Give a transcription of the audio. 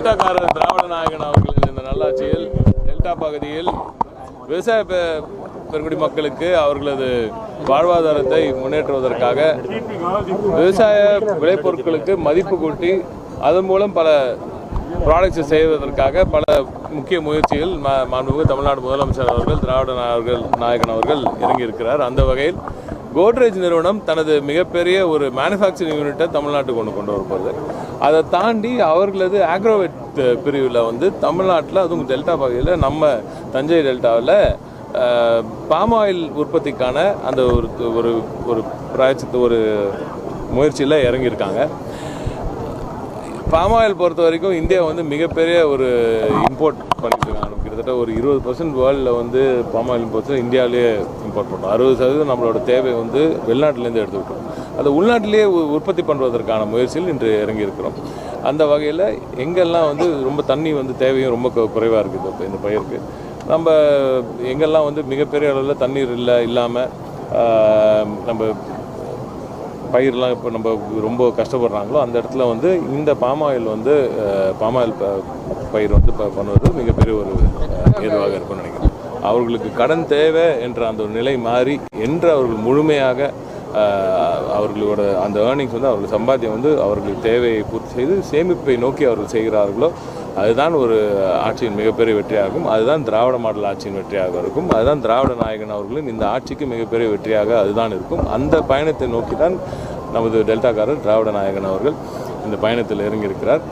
டெல்டாக்காரர் திராவிட நாயகன் அவர்களின் இந்த நல்லாட்சியில் டெல்டா பகுதியில் விவசாய பெ- பெருங்குடி மக்களுக்கு அவர்களது வாழ்வாதாரத்தை முன்னேற்றுவதற்காக விவசாய விளைபொருட்களுக்கு மதிப்பு கூட்டி அதன் மூலம் பல ப்ராடக்ட்ஸ் செய்வதற்காக பல முக்கிய முயற்சிகள் ம- மாண்புமிகு தமிழ்நாடு முதலமைச்சர் அவர்கள் திராவிட நாயகர்கள் நாயகன் அவர்கள் இறங்கியிருக்கிறார். அந்த வகையில் கோட்ரேஜ் நிறுவனம் தனது மிகப்பெரிய ஒரு மேனுஃபேக்சரிங் யூனிட்டை தமிழ்நாட்டுக்கு கொண்டு கொண்டு வரப்போகுது. அதை தாண்டி அவர்களது ஆக்ரோவேட் பிரிவில் வந்து தமிழ்நாட்டில் அதுவும் டெல்டா பகுதியில் நம்ம தஞ்சை டெல்டாவில் பாம் ஆயில் உற்பத்திக்கான அந்த ஒரு ஒரு ஒரு பிராய்ச்சித்து ஒரு முயற்சியில் இறங்கியிருக்காங்க. பாம் ஆயில் பொறுத்த வரைக்கும் இந்தியா வந்து மிகப்பெரிய ஒரு இம்போர்ட் பண்ணிட்டு இருக்காங்க. கிட்டத்தட்ட ஒரு இருபது பர்சன்ட் வேர்ல்டில் வந்து பாம் ஆயில் இம்போர்ட்ஸ் இந்தியாவிலேயே இம்போர்ட் பண்ணுறோம் அறுபது சதவீதம் நம்மளோட தேவை வந்து வெளிநாட்டிலேருந்து எடுத்துக்கிட்டோம் அதை உள்நாட்டிலேயே உ- உற்பத்தி பண்ணுவதற்கான முயற்சியில் இன்று இறங்கி இருக்கிறோம் அந்த வகையில் எங்கெல்லாம் வந்து ரொம்ப தண்ணி வந்து தேவையும் ரொம்ப குறைவாக இருக்குது இப்போ இந்த பயிருக்கு நம்ம எங்கெல்லாம் வந்து மிகப்பெரிய அளவில் தண்ணீர் இல்லை இல்லாமல் நம்ம பயிரெலாம் இப்போ நம்ம ரொம்ப கஷ்டப்படுறாங்களோ அந்த இடத்துல வந்து இந்த பாமாயில் வந்து பாம் ஆயில் பயிர் வந்து ப- பண்ணுவது மிகப்பெரிய ஒரு ஏதுவாக இருக்கும்னு நினைக்கிறேன். அவர்களுக்கு கடன் தேவை என்ற அந்த ஒரு நிலை மாறி என்று அவர்கள் முழுமையாக அவர்களோட அந்த ஏர்னிங்ஸ் வந்து அவர்கள் சம்பாத்தியம் வந்து அவர்களுக்கு தேவையை பூர்த்தி செய்து சேமிப்பை நோக்கி அவர்கள் செய்கிறார்களோ அதுதான் ஒரு ஆட்சியின் மிகப்பெரிய வெற்றியாகும். அதுதான் திராவிட மாடல் ஆட்சியின் வெற்றியாக இருக்கும். அதுதான் திராவிட நாயகன் அவர்களின் இந்த ஆட்சிக்கு மிகப்பெரிய வெற்றியாக அதுதான் இருக்கும். அந்த பயணத்தை நோக்கி தான் நமது டெல்டாக்காரர் திராவிட நாயகன் அவர்கள் இந்த பயணத்தில் இறங்கியிருக்கிறார்.